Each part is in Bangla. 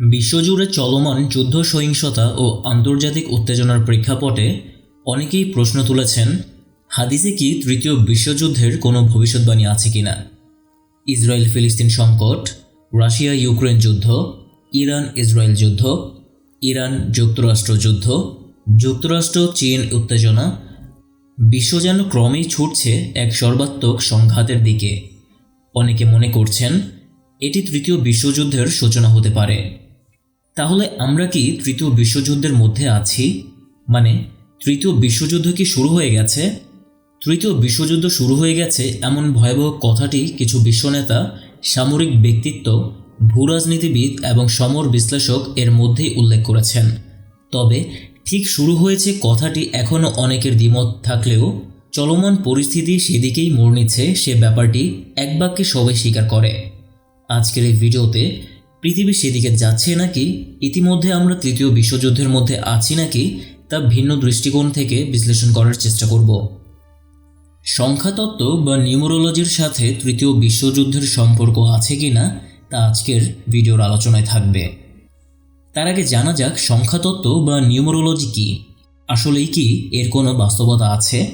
বিশ্বজুড়ে চলমান যুদ্ধ সহিংসতা ও আন্তর্জাতিক উত্তেজনার প্রেক্ষাপটে অনেকেই প্রশ্ন তুলেছেন, হাদিসে কি তৃতীয় বিশ্বযুদ্ধের কোনো ভবিষ্যৎবাণী আছে কিনা? ইসরায়েল ফিলিস্তিন সংকট, রাশিয়া ইউক্রেন যুদ্ধ, ইরান ইসরায়েল যুদ্ধ, ইরান যুক্তরাষ্ট্র যুদ্ধ, যুক্তরাষ্ট্র চীন উত্তেজনা, বিশ্ব যেন ক্রমেই ছুটছে এক সর্বাত্মক সংঘাতের দিকে। অনেকে মনে করছেন, এটি তৃতীয় বিশ্বযুদ্ধের সূচনা হতে পারে। তাহলে আমরা কি তৃতীয় বিশ্বযুদ্ধের মধ্যে আছি? মানে তৃতীয় বিশ্বযুদ্ধ কি শুরু হয়ে গেছে? তৃতীয় বিশ্বযুদ্ধ শুরু হয়ে গেছে এমন ভয়াবহ কথাটি কিছু বিশ্বনেতা, সামরিক ব্যক্তিত্ব, ভূরাজনীতিবিদ এবং সমর বিশ্লেষক এর মধ্যেই উল্লেখ করেছেন। তবে, ঠিক শুরু হয়েছে কথাটি এখনও অনেকের দ্বিমত থাকলেও, চলমান পরিস্থিতি সেদিকেই মোড় নিচ্ছে সে ব্যাপারটি এক বাক্যে সবাই স্বীকার করে। আজকের এই ভিডিওতে পৃথিবী সেদিকে যাচ্ছে নাকি? ইতিমধ্যে আমরা তৃতীয় বিশ্বযুদ্ধের মধ্যে আছি নাকি? তা ভিন্ন দৃষ্টিকোণ থেকে বিশ্লেষণ করার চেষ্টা করব। সংখ্যাতত্ত্ব বা নিউমোরোলজির সাথে তৃতীয় বিশ্বযুদ্ধের সম্পর্ক আছে কি না তা আজকের ভিডিওর আলোচনায় থাকবে। তার আগে জানা যাক সংখ্যাতত্ত্ব বা নিউমোরোলজি কি। আসলেই কি এর কোনো বাস্তবতা আছে?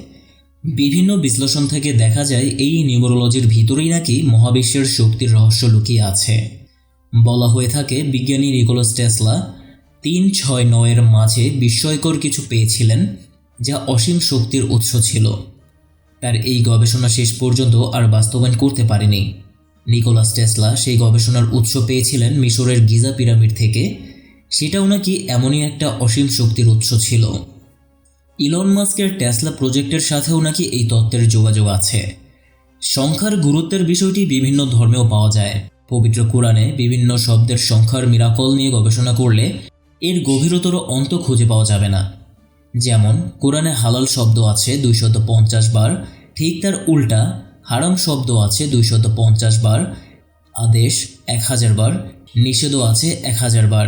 বিভিন্ন বিশ্লেষণ থেকে দেখা যায় এই নিউমোরোলজির ভিতরেই নাকি মহাবিশ্বের শক্তির রহস্য লুকিয়ে আছে। বলা হয়ে থাকে, বিজ্ঞানী নিকোলাস টেসলা তিন ছয় নয়ের মাঝে বিস্ময়কর কিছু পেয়েছিলেন যা অসীম শক্তির উৎস ছিল। তার এই গবেষণা শেষ পর্যন্ত আর বাস্তবায়ন করতে পারেনি। নিকোলাস টেসলা সেই গবেষণার উৎস পেয়েছিলেন মিশরের গিজা পিরামিড থেকে। সেটাও নাকি এমনই একটা অসীম শক্তির উৎস ছিল। ইলন মাস্কের টেসলা প্রজেক্টের সাথেও নাকি এই তত্ত্বের যোগাযোগ আছে। সংখ্যার গুরুত্বের বিষয়টি বিভিন্ন ধর্মেও পাওয়া যায়। পবিত্র কোরআনে বিভিন্ন শব্দের সংখ্যার মিরাকল নিয়ে গবেষণা করলে এর গভীরতর অন্ত খুঁজে পাওয়া যাবে না। যেমন, কোরআনে হালাল শব্দ আছে দুইশত পঞ্চাশ বার, ঠিক তার উল্টা হারাম শব্দ আছে দুইশত পঞ্চাশ বার, আদেশ এক হাজার বার, নিষেধও আছে এক হাজার বার।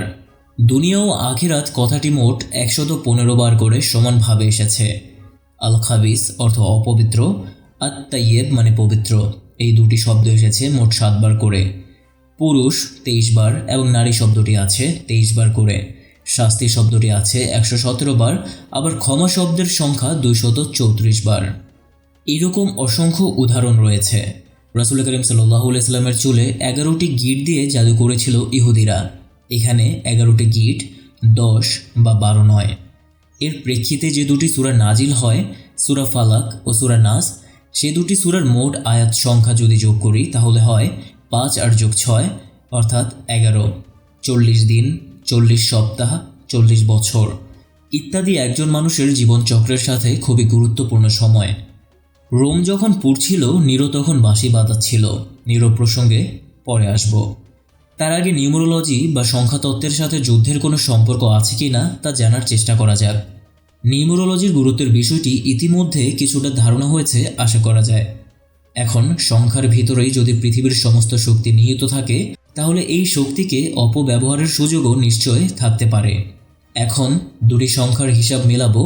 দুনিয়া ও আখিরাত কথাটি মোট একশত পনেরো বার করে সমানভাবে এসেছে। আল খাবিস অর্থ অপবিত্র আত্মাইয়েব মানে পবিত্র। এই দুটি শব্দ এসেছে মোট সাতবার করে। পুরুষ তেইশ বার এবং নারী শব্দটি আছে তেইশ বার করে। শাস্তি শব্দটি আছে একশো সতেরো বার আবার ক্ষমা শব্দের সংখ্যা দুইশত চৌত্রিশ বার এরকম অসংখ্য উদাহরণ রয়েছে। রসুল করিম সাল্লাহ ইসলামের চুলে এগারোটি গিট দিয়ে জাদু করেছিল ইহুদিরা। এখানে এগারোটি গিট, দশ বা বারো নয়। এর প্রেক্ষিতে যে দুটি সুরা নাজিল হয়, সুরা ফালাক ও সুরা নাস, সে দুটি সুরার মোট আয়াত সংখ্যা যদি যোগ করি, তাহলে হয় পাঁচ আর যোগ ছয়, অর্থাৎ এগারো। চল্লিশ দিন, চল্লিশ সপ্তাহ, চল্লিশ বছর। ইত্যাদি একজন মানুষের জীবনচক্রের সাথে খুবই গুরুত্বপূর্ণ সময়। রোম যখন পুড়ছিল নিরো তখন বাঁশি বাজাচ্ছিল। নিরো প্রসঙ্গে পরে আসব। তার আগে নিউমোরোলজি বা সংখ্যাতত্ত্বের সাথে যুদ্ধের কোনো সম্পর্ক আছে কি না, তা জানার চেষ্টা করা যাক। নিউমোরোলজির গুরুত্বের বিষয়টি ইতিমধ্যে কিছুটা ধারণা হয়েছে, আশা করা যায়। এখন সংখ্যার ভিতরেই যদি পৃথিবীর সমস্ত শক্তি নিহিত থাকে, তাহলে এই শক্তিকে অপব্যবহারের সুযোগও নিশ্চয় থাকতে পারে। এখন দুটি সংখ্যার হিসাব মেলাবো,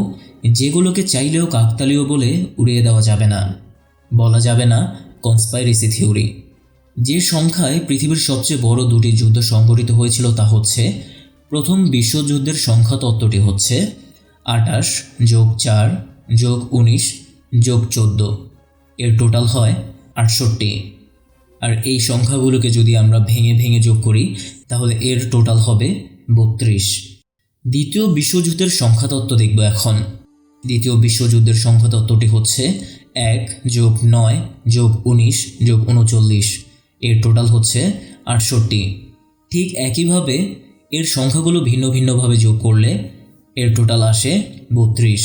যেগুলোকে চাইলেও কাকতালীয় বলে উড়িয়ে দেওয়া যাবে না। বলা যাবে না কনস্পাইরেসি থিওরি যে সংখ্যায় পৃথিবীর সবচেয়ে বড় দুটি যুদ্ধ সংঘটিত হয়েছিল তা হচ্ছে, প্রথম বিশ্বযুদ্ধের সংখ্যা তত্ত্বটি হচ্ছে আটাশ যোগ চার যোগ উনিশ যোগ চোদ্দ। এর টোটাল হয় আটষট্টি। আর এই সংখ্যাগুলোকে যদি আমরা ভেঙে ভেঙে যোগ করি, তাহলে এর টোটাল হবে বত্রিশ। দ্বিতীয় বিশ্বযুদ্ধের সংখ্যাতত্ত্ব দেখব এখন। দ্বিতীয় বিশ্বযুদ্ধের সংখ্যাতত্ত্বটি হচ্ছে এক যোগ নয় যোগ উনিশ যোগ উনচল্লিশ। এর টোটাল হচ্ছে আটষট্টি। ঠিক একইভাবে এর সংখ্যাগুলো ভিন্ন ভিন্নভাবে যোগ করলে এর টোটাল আসে বত্রিশ।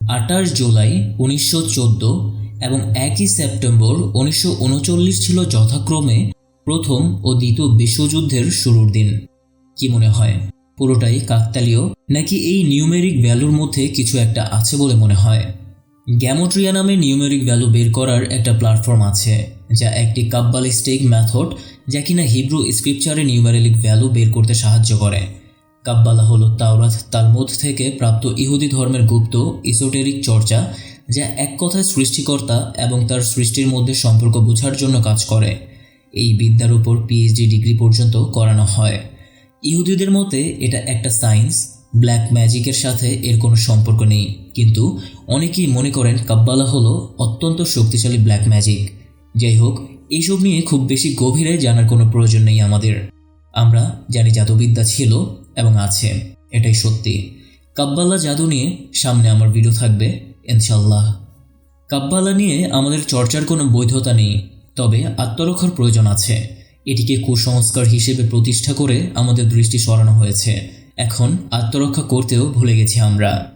আঠাশ জুলাই উনিশশো চোদ্দ এবং একই সেপ্টেম্বর উনিশশো উনচল্লিশ ছিল যথাক্রমে প্রথম ও দ্বিতীয় বিশ্বযুদ্ধের শুরুর দিন। কি মনে হয়? পুরোটাই কাকতালীয়, নাকি এই নিউমেরিক ভ্যালুর মধ্যে কিছু একটা আছে বলে মনে হয়? গ্যামোট্রিয়া নামে নিউমেরিক ভ্যালু বের করার একটা প্ল্যাটফর্ম আছে, যা একটি কাব্বালিস্টিক মেথড যা কিনা হিব্রু স্ক্রিপচারে নিউমেরিক ভ্যালু বের করতে সাহায্য করে। কাব্বালা হলো তাওরাত, তালমুদ থেকে প্রাপ্ত ইহুদি ধর্মের গুপ্ত, ইসোটেরিক চর্চা যা এক কথায় সৃষ্টিকর্তা এবং তার সৃষ্টির মধ্যে সম্পর্ক বোঝার জন্য কাজ করে। এই বিদ্যার উপর পিএইচডি ডিগ্রি পর্যন্ত করানো হয়। ইহুদিদের মতে, এটা একটা সায়েন্স ব্ল্যাক ম্যাজিকের সাথে এর কোনো সম্পর্ক নেই। কিন্তু অনেকেই মনে করেন কাব্বালা হলো অত্যন্ত শক্তিশালী ব্ল্যাক ম্যাজিক। যাই হোক এইসব নিয়ে খুব বেশি গভীরে জানার কোনো প্রয়োজন নেই আমাদের। আমরা জানি জাদুবিদ্যা ছিল এবং আছে। এটাই সত্যি। কাব্বালা জাদু নিয়ে সামনে আমার ভিডিও থাকবে। ইনশাল্লাহ কাব্বালা নিয়ে আমাদের চর্চার কোনো বৈধতা নেই, তবে আত্মরক্ষার প্রয়োজন আছে। এটিকে কুসংস্কার হিসেবে প্রতিষ্ঠা করে আমাদের দৃষ্টি সরানো হয়েছে। এখন আত্মরক্ষা করতেও ভুলে গেছি আমরা।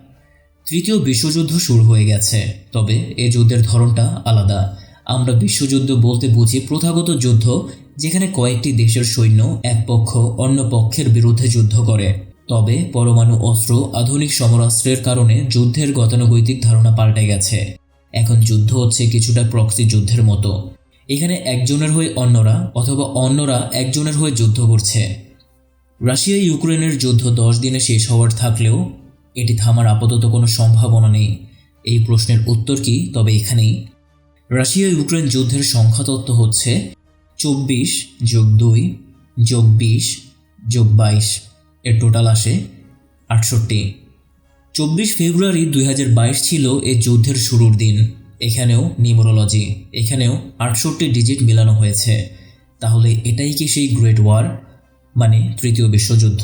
তৃতীয় বিশ্বযুদ্ধ শুরু হয়ে গেছে, তবে এ যুদ্ধের ধরনটা আলাদা। আমরা বিশ্বযুদ্ধ বলতে বুঝি প্রথাগত যুদ্ধ, যেখানে কয়েকটি দেশের সৈন্য, এক পক্ষ, অন্য পক্ষের বিরুদ্ধে যুদ্ধ করে। তবে পরমাণু অস্ত্র আধুনিক সমরাস্ত্রের কারণে যুদ্ধের গতানুগৈতিক ধারণা পাল্টে গেছে। এখন যুদ্ধ হচ্ছে কিছুটা প্রক্সি যুদ্ধের মতো। এখানে একজনের হয়ে অন্যরা অথবা অন্যরা একজনের হয়ে যুদ্ধ করছে। রাশিয়া ইউক্রেনের যুদ্ধ দশ দিনে শেষ হওয়ার থাকলেও এটি থামার আপাতত কোনো সম্ভাবনা নেই। এই প্রশ্নের উত্তর কি? তবে এখানেই। রাশিয়া ইউক্রেন যুদ্ধের সংখ্যাতত্ত্ব হচ্ছে চব্বিশ যোগ দুই যোগ বিশ যোগ বাইশ। এর টোটাল আসে আটষট্টি। চব্বিশ ফেব্রুয়ারি দুই হাজার বাইশ ছিল এই যুদ্ধের শুরুর দিন। এখানেও নিউমোরোলজি, এখানেও আটষট্টি ডিজিট মেলানো হয়েছে। তাহলে এটাই কি সেই গ্রেট ওয়ার মানে তৃতীয় বিশ্বযুদ্ধ?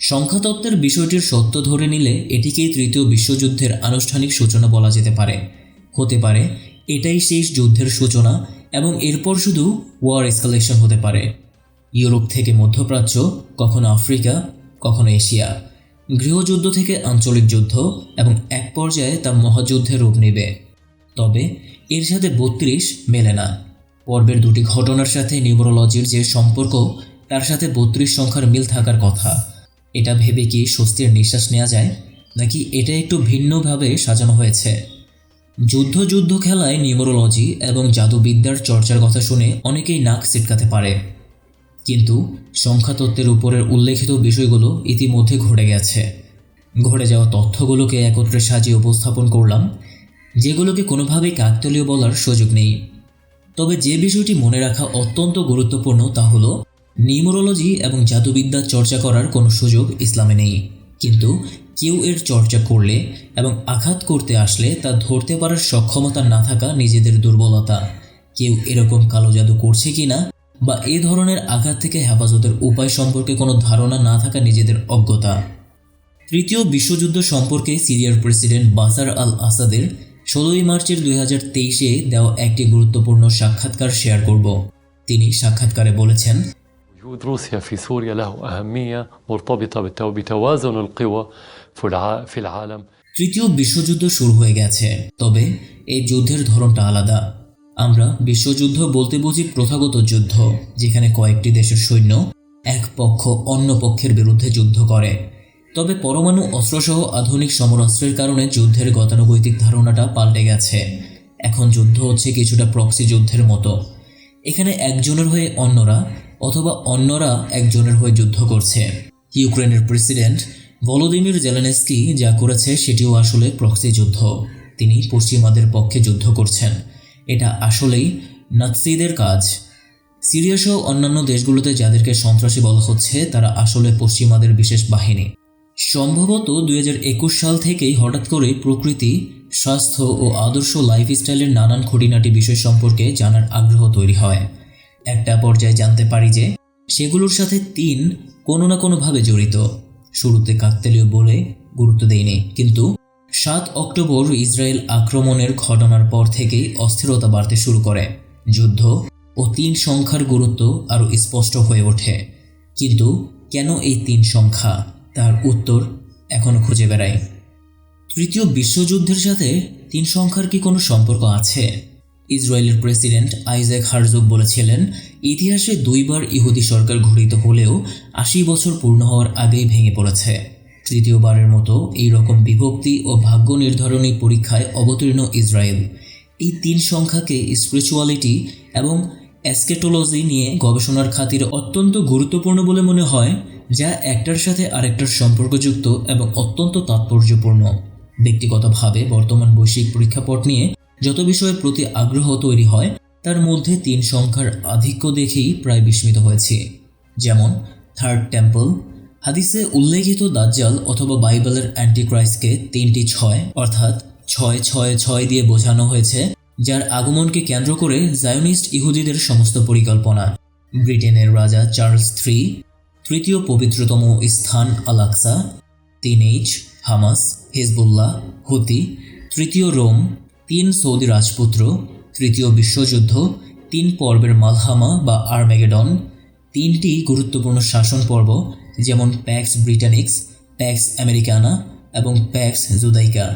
সংখ্যাতত্ত্বের বিষয়টির সত্য ধরে নিলে এটিকেই তৃতীয় বিশ্বযুদ্ধের আনুষ্ঠানিক সূচনা বলা যেতে পারে। হতে পারে, এটাই শেষ যুদ্ধের সূচনা এবং এরপর শুধু ওয়ার এসকালেশন হতে পারে। ইউরোপ থেকে মধ্যপ্রাচ্য, কখনো আফ্রিকা কখনো এশিয়া। গৃহযুদ্ধ থেকে আঞ্চলিক যুদ্ধ এবং এক পর্যায়ে তা মহাযুদ্ধের রূপ নেবে। তবে এর সাথে বত্রিশ মেলে না। পর্বের দুটি ঘটনার সাথে নিউমোরোলজির যে সম্পর্ক, তার সাথে বত্রিশ সংখ্যার মিল থাকার কথা। এটা ভেবে কি স্বস্তির নিঃশ্বাস নেওয়া যায়? নাকি এটা একটু ভিন্নভাবে সাজানো হয়েছে? যুদ্ধ যুদ্ধ খেলায় নিউমোরোলজি এবং জাদুবিদ্যার চর্চার কথা শুনে অনেকেই নাক সিটকাতে পারে। কিন্তু সংখ্যাতত্ত্বের উপরের উল্লেখিত বিষয়গুলো ইতিমধ্যে ঘটে গেছে। ঘটে যাওয়া তথ্যগুলোকে একত্রে সাজিয়ে উপস্থাপন করলাম, যেগুলোকে কোনোভাবেই কাকতলীয় বলার সুযোগ নেই। তবে যে বিষয়টি মনে রাখা অত্যন্ত গুরুত্বপূর্ণ তা হলো, নিউমোরোলজি এবং জাদুবিদ্যা চর্চা করার কোনো সুযোগ ইসলামে নেই। কিন্তু কেউ এর চর্চা করলে এবং আঘাত করতে আসলে তা ধরতে পারার সক্ষমতা না থাকা নিজেদের দুর্বলতা। কেউ এরকম কালো জাদু করছে কি না বা এ ধরনের আঘাত থেকে হেফাজতের উপায় সম্পর্কে কোনো ধারণা না থাকা নিজেদের অজ্ঞতা তৃতীয় বিশ্বযুদ্ধ সম্পর্কে সিরিয়ার প্রেসিডেন্ট বাসার আল আসাদের ষোলোই মার্চের দুই হাজার তেইশে দেওয়া একটি গুরুত্বপূর্ণ সাক্ষাৎকার শেয়ার করব তিনি সাক্ষাৎকারে বলেছেন وجود روسيا في سوريا له أهمية مرتبطة بتو- بتوازن القوى في الع- في العالم তৃতীয় বিশ্বযুদ্ধ শুরু হয়ে গেছে তবে এই যুদ্ধের ধরনটা আলাদা আমরা বিশ্বযুদ্ধ বলতে বুঝি প্রথাগত যুদ্ধ, যেখানে কয়েকটি দেশের সৈন্য এক পক্ষ অন্য পক্ষের বিরুদ্ধে যুদ্ধ করে। তবে পরমাণু অস্ত্রসহ আধুনিক সমরাস্ত্রের কারণে যুদ্ধের গতানুগৈতিক ধারণাটা পাল্টে গেছে। এখন যুদ্ধ হচ্ছে কিছুটা প্রক্সি যুদ্ধের মতো। এখানে একজনের হয়ে অন্যরা অথবা অন্যরা একজনের হয়ে যুদ্ধ করছে। ইউক্রেনের প্রেসিডেন্ট ভলোদিমির জেলেনেস্কি যা করেছে সেটিও আসলে প্রক্সি যুদ্ধ। তিনি পশ্চিমাদের পক্ষে যুদ্ধ করছেন। এটা আসলেই নাৎসিদের কাজ। সিরিয়া সহ অন্যান্য দেশগুলোতে যাদেরকে সন্ত্রাসী বলা হচ্ছে, তারা আসলে পশ্চিমাদের বিশেষ বাহিনী। সম্ভবত দুই হাজার একুশ সাল থেকেই হঠাৎ করে প্রকৃতি, স্বাস্থ্য ও আদর্শ লাইফস্টাইলের নানান খুঁটিনাটি বিষয় সম্পর্কে জানার আগ্রহ তৈরি হয়। একটা পর্যায়ে জানতে পারি যে, সেগুলোর সাথে তিন কোনো না কোনোভাবে জড়িত। শুরুতে কাকতালীয় বলে গুরুত্ব দেয়নি, কিন্তু সাত অক্টোবর ইসরায়েল আক্রমণের ঘটনার পর থেকেই অস্থিরতা বাড়তে শুরু করে। যুদ্ধ ও তিন সংখ্যার গুরুত্ব আরও স্পষ্ট হয়ে ওঠে। কিন্তু কেন এই তিন সংখ্যা? তার উত্তর এখনও খুঁজে বেড়ায় তৃতীয় বিশ্বযুদ্ধের সাথে তিন সংখ্যার কি কোনো সম্পর্ক আছে? ইসরায়েলের প্রেসিডেন্ট আইজ্যাক হারজুক বলেছিলেন, ইতিহাসে দুইবার ইহুদি সরকার ঘটিত হলেও আশি বছর পূর্ণ হওয়ার আগেই ভেঙে পড়েছে। তৃতীয়বারের মতো এই রকম বিভক্তি ও ভাগ্য নির্ধারণী পরীক্ষায় অবতীর্ণ ইসরায়েল। এই তিন সংখ্যাকে স্পিরিচুয়ালিটি এবং অ্যাসকেটোলজি নিয়ে গবেষণার খাতিরে অত্যন্ত গুরুত্বপূর্ণ বলে মনে হয়, যা একটার সাথে আরেকটার সম্পর্কযুক্ত এবং অত্যন্ত তাৎপর্যপূর্ণ। ব্যক্তিগতভাবে বর্তমান বৈশ্বিক প্রেক্ষাপট নিয়ে যত বিষয়ের প্রতি আগ্রহ তৈরি হয়, তার মধ্যে তিন সংখ্যার আধিক্য দেখেই প্রায় বিস্মিত হয়েছি। যেমন থার্ড টেম্পল হাদিসে উল্লেখিত দাজ্জাল অথবা বাইবেলের অ্যান্টিক্রাইস্টকে তিনটি ছয়, অর্থাৎ ছয় ছয় ছয় দিয়ে বোঝানো হয়েছে, যার আগমনকে কেন্দ্র করে জায়োনিস্ট ইহুদিদের সমস্ত পরিকল্পনা। ব্রিটেনের রাজা চার্লস থ্রি, তৃতীয় পবিত্রতম স্থান আলাক্সা তিন এইচ হামাস, হিজবুল্লাহ, হুতি, তৃতীয় রোম, তিন সৌদি রাজপুত্র, তৃতীয় বিশ্বযুদ্ধ, তিন পর্বের মালহামা বা আর্মেগেডন, তিনটি গুরুত্বপূর্ণ শাসন পর্ব যেমন প্যাক্স ব্রিটানিক্স প্যাক্স আমেরিকানা এবং প্যাক্স জুদাইকা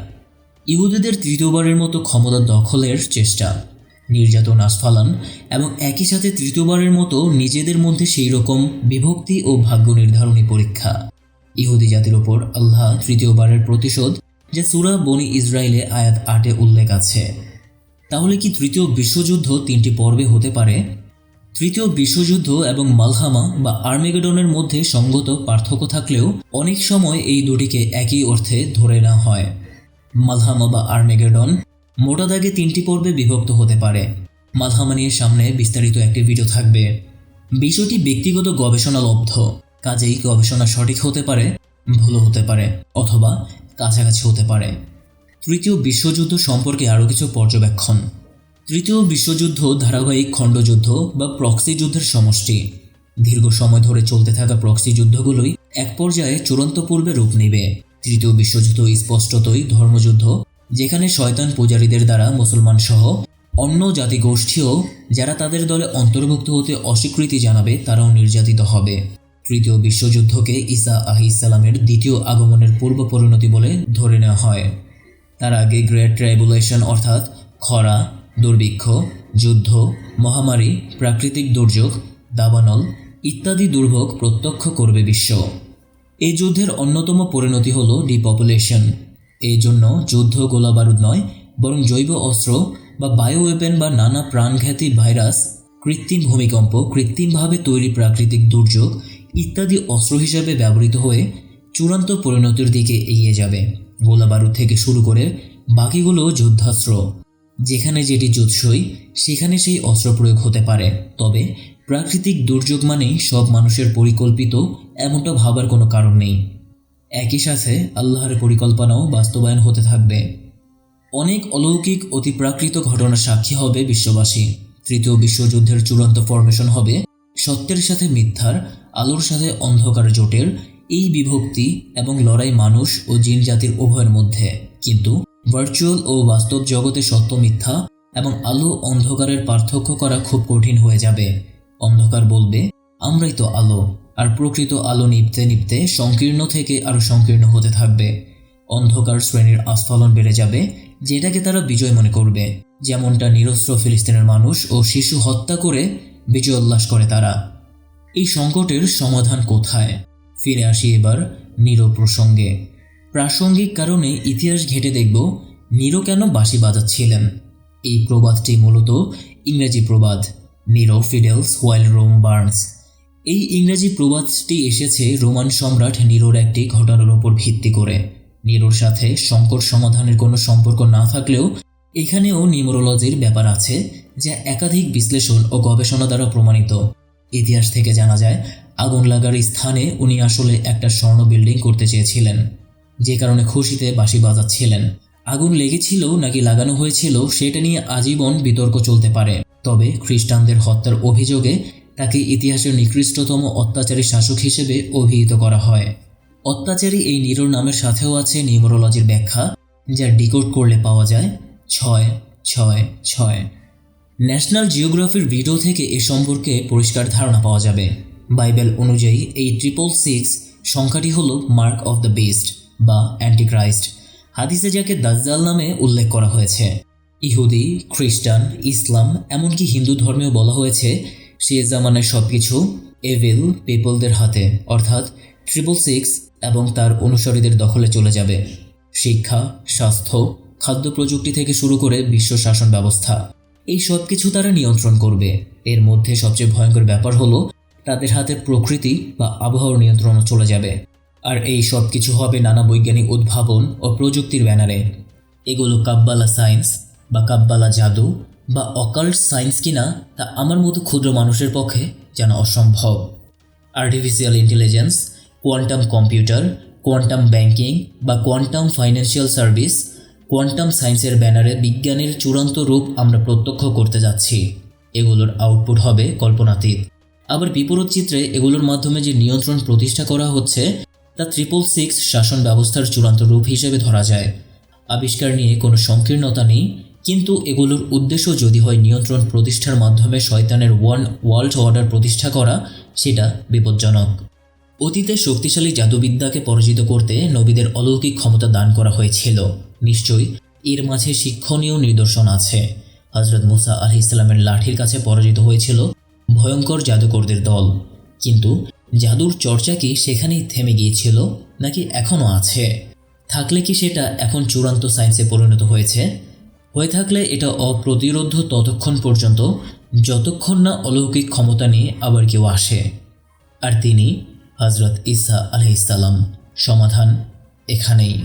ইহুদিদের তৃতীয়বারের মতো ক্ষমতা দখলের চেষ্টা, নির্যাতন আস্ফালন এবং একই সাথে তৃতীয়বারের মতো নিজেদের মধ্যে সেই রকম বিভক্তি ও ভাগ্য নির্ধারণী পরীক্ষা। ইহুদি জাতির ওপর আল্লাহ তৃতীয়বারের প্রতিশোধ, যে সুরা বনি ইসরায়েলে আয়াত আটে উল্লেখ আছে। তাহলে কি তৃতীয় বিশ্বযুদ্ধ তিনটি পর্বে হতে পারে? তৃতীয় বিশ্বযুদ্ধ এবং মালহামা বা আর্মেগেডনের মধ্যে সঙ্গত পার্থক্য থাকলেও অনেক সময় এই দুটিকে একই অর্থে ধরে নেওয়া হয়। মালহামা বা আর্মেগেডন মোটা দাগে তিনটি পর্বে বিভক্ত হতে পারে। মালহামা নিয়ে সামনে বিস্তারিত একটি ভিডিও থাকবে। বিষয়টি ব্যক্তিগত গবেষণা লব্ধ, কাজেই গবেষণা সঠিক হতে পারে ভুলও হতে পারে, অথবা কাছাকাছি হতে পারে। তৃতীয় বিশ্বযুদ্ধ সম্পর্কে আরও কিছু পর্যবেক্ষণ। তৃতীয় বিশ্বযুদ্ধ ধারাবাহিক খণ্ডযুদ্ধ বা প্রক্সি যুদ্ধের সমষ্টি। দীর্ঘ সময় ধরে চলতে থাকা প্রক্সি যুদ্ধগুলোই এক পর্যায়ে চূড়ান্ত পূর্বে রূপ নেবে। তৃতীয় বিশ্বযুদ্ধ স্পষ্টতই ধর্মযুদ্ধ, যেখানে শয়তান পূজারীদের দ্বারা মুসলমান সহ অন্য জাতিগোষ্ঠীও যারা তাদের দলে অন্তর্ভুক্ত হতে অস্বীকৃতি জানাবে, তারাও নির্যাতিত হবে। তৃতীয় বিশ্বযুদ্ধকে ঈসা আহি ইসালামের দ্বিতীয় আগমনের পূর্ব পরিণতি বলে ধরে নেওয়া হয়। তার আগে গ্রেট ট্রাইবুলেশন অর্থাৎ খরা দুর্ভিক্ষ, যুদ্ধ, মহামারী, প্রাকৃতিক দুর্যোগ, দাবানল ইত্যাদি দুর্ভোগ প্রত্যক্ষ করবে বিশ্ব। এই যুদ্ধের অন্যতম পরিণতি হল ডিপপুলেশন। এই জন্য যুদ্ধ গোলাবারুদ নয়, বরং জৈব অস্ত্র বা বায়ো ওয়েপেন বা নানা প্রাণঘাতী ভাইরাস, কৃত্রিম ভূমিকম্প, কৃত্রিমভাবে তৈরি প্রাকৃতিক দুর্যোগ ইত্যাদি অস্ত্র হিসেবে ব্যবহৃত হয়ে চূড়ান্ত পরিণতির দিকে এগিয়ে যাবে। গোলাবারুদ থেকে শুরু করে বাকিগুলো যুদ্ধাস্ত্র। যেখানে যেটি জুৎসই সেখানে সেই অস্ত্র প্রয়োগ হতে পারে। তবে প্রাকৃতিক দুর্যোগ মানেই সব মানুষের পরিকল্পিত এমনটা ভাবার কোনো কারণ নেই। একই সাথে আল্লাহর পরিকল্পনাও বাস্তবায়ন হতে থাকবে। অনেক অলৌকিক অতিপ্রাকৃত ঘটনার সাক্ষী হবে বিশ্ববাসী। তৃতীয় বিশ্বযুদ্ধের চূড়ান্ত ফরমেশন হবে সত্যের সাথে মিথ্যার, আলোর সাথে অন্ধকার জোটের, এই বিভক্তি এবং লড়াই মানুষ ও জিন জাতির উভয়ের মধ্যে। কিন্তু ভার্চুয়াল ও বাস্তব জগতে সত্য মিথ্যা এবং আলো অন্ধকারের পার্থক্য করা খুব কঠিন হয়ে যাবে। অন্ধকার বলবে, আমরাই তো আলো। আর প্রকৃত আলো নিপতে নিপতে সংকীর্ণ থেকে আরও সংকীর্ণ হতে থাকবে। অন্ধকার শ্রেণির আস্ফলন বেড়ে যাবে, যেটাকে তারা বিজয় মনে করবে। যেমনটা নিরস্ত্র ফিলিস্তিনের মানুষ ও শিশু হত্যা করে বিজয় উল্লাস করে তারা। এই সংকটের সমাধান কোথায়? ফিরে আসি এবার নিরো প্রসঙ্গে। প্রাসঙ্গিক কারণে ইতিহাস ঘেটে দেখব নিরো কেন বাঁশি বাজাচ্ছিলেন? এই প্রবাদটি মূলত ইংরেজি প্রবাদ Nero fiddles, while Rome, burns. এই ইংরেজি প্রবাদটি এসেছে রোমান সম্রাট নিরোর একটি ঘটনার উপর ভিত্তি করে। নিরোর সাথে সংকট সমাধানের কোনো সম্পর্ক না থাকলেও এখানেও নিউমোরোলজির ব্যাপার আছে, যা একাধিক বিশ্লেষণ ও গবেষণা দ্বারা প্রমাণিত। ইতিহাস থেকে জানা যায়, আগুন লাগার স্থানে উনি আসলে একটা স্বর্ণ বিল্ডিং করতে চেয়েছিলেন। যে কারণে খুশিতে বাঁশি বাজাচ্ছিলেন। আগুন লেগেছিল নাকি লাগানো হয়েছিল সেটা নিয়ে আজীবন বিতর্ক চলতে পারে। তবে খ্রিস্টানদের হত্যার অভিযোগে তাকে ইতিহাসের নিকৃষ্টতম অত্যাচারী শাসক হিসেবে অভিহিত করা হয়। অত্যাচারী এই নিরোর নামের সাথেও আছে নিউমোরোলজির ব্যাখ্যা যা ডিকোড করলে পাওয়া যায় ছয় ছয় ছয়। ন্যাশনাল জিওগ্রাফির ভিডিও থেকে এ সম্পর্কে পরিষ্কার ধারণা পাওয়া যাবে। বাইবেল অনুযায়ী এই ট্রিপল সিক্স সংখ্যাটি হল মার্ক অফ দ্য বেস্ট। বা অ্যান্টিক্রাইস্ট। হাদিসে যাকে দাজ্জাল নামে উল্লেখ করা হয়েছে। ইহুদি, খ্রিস্টান, ইসলাম, এমনকি হিন্দু ধর্মেও বলা হয়েছে, সে জামানের সব কিছু এভিল পিপলদের হাতে, অর্থাৎ ট্রিপল সিক্স এবং তার অনুসারীদের দখলে চলে যাবে। শিক্ষা, স্বাস্থ্য, খাদ্য প্রযুক্তি থেকে শুরু করে বিশ্ব শাসন ব্যবস্থা। এই সব কিছু তারা নিয়ন্ত্রণ করবে। এর মধ্যে সবচেয়ে ভয়ঙ্কর ব্যাপার হলো, তাদের হাতে প্রকৃতি বা আবহাওয়ার নিয়ন্ত্রণ চলে যাবে। আর এই সব কিছু হবে নানা বৈজ্ঞানিক উদ্ভাবন ও প্রযুক্তির ব্যানারে। এগুলো কাব্বালা সায়েন্স বা কাব্বালা জাদু বা অকাল্ট সায়েন্স কিনা তা আমার মতো ক্ষুদ্র মানুষের পক্ষে যেন অসম্ভব। Artificial intelligence quantum computer quantum banking বা কোয়ান্টাম ফাইন্যান্সিয়াল সার্ভিস কোয়ান্টাম সায়েন্সের ব্যানারে বিজ্ঞানের চূড়ান্ত রূপ আমরা প্রত্যক্ষ করতে যাচ্ছি। এগুলোর আউটপুট হবে কল্পনাতীত। আবার বিপরীত চিত্রে এগুলোর মাধ্যমে যে নিয়ন্ত্রণ প্রতিষ্ঠা করা হচ্ছে তা ট্রিপল সিক্স শাসন ব্যবস্থার চূড়ান্ত রূপ হিসেবে ধরা যায়। আবিষ্কার নিয়ে কোনো সংকীর্ণতা নেই, কিন্তু এগুলোর উদ্দেশ্য যদি হয় নিয়ন্ত্রণ প্রতিষ্ঠার মাধ্যমে শয়তানের ওয়ান ওয়ার্ল্ড অর্ডার প্রতিষ্ঠা করা, সেটা বিপজ্জনক। অতীতে শক্তিশালী জাদুবিদ্যাকে পরাজিত করতে নবীদের অলৌকিক ক্ষমতা দান করা হয়েছিল। নিশ্চয়ই এর মাঝে শিক্ষণীয় নিদর্শন আছে। হজরত মুসা আলি ইসলামের লাঠির কাছে পরাজিত হয়েছিল ভয়ঙ্কর জাদুকরদের দল। কিন্তু জাদুর চর্চা কি সেখানেই থেমে গিয়েছিল নাকি এখনও আছে? থাকলে কি সেটা এখন চূড়ান্ত সায়েন্সে পরিণত হয়েছে? হয়ে থাকলে এটা অপ্রতিরোধ ততক্ষণ পর্যন্ত, যতক্ষণ না অলৌকিক ক্ষমতা নিয়ে আবার কেউ আসে। আর তিনি হজরত ইসা আলহিসাল্লাম সমাধান এখানেই।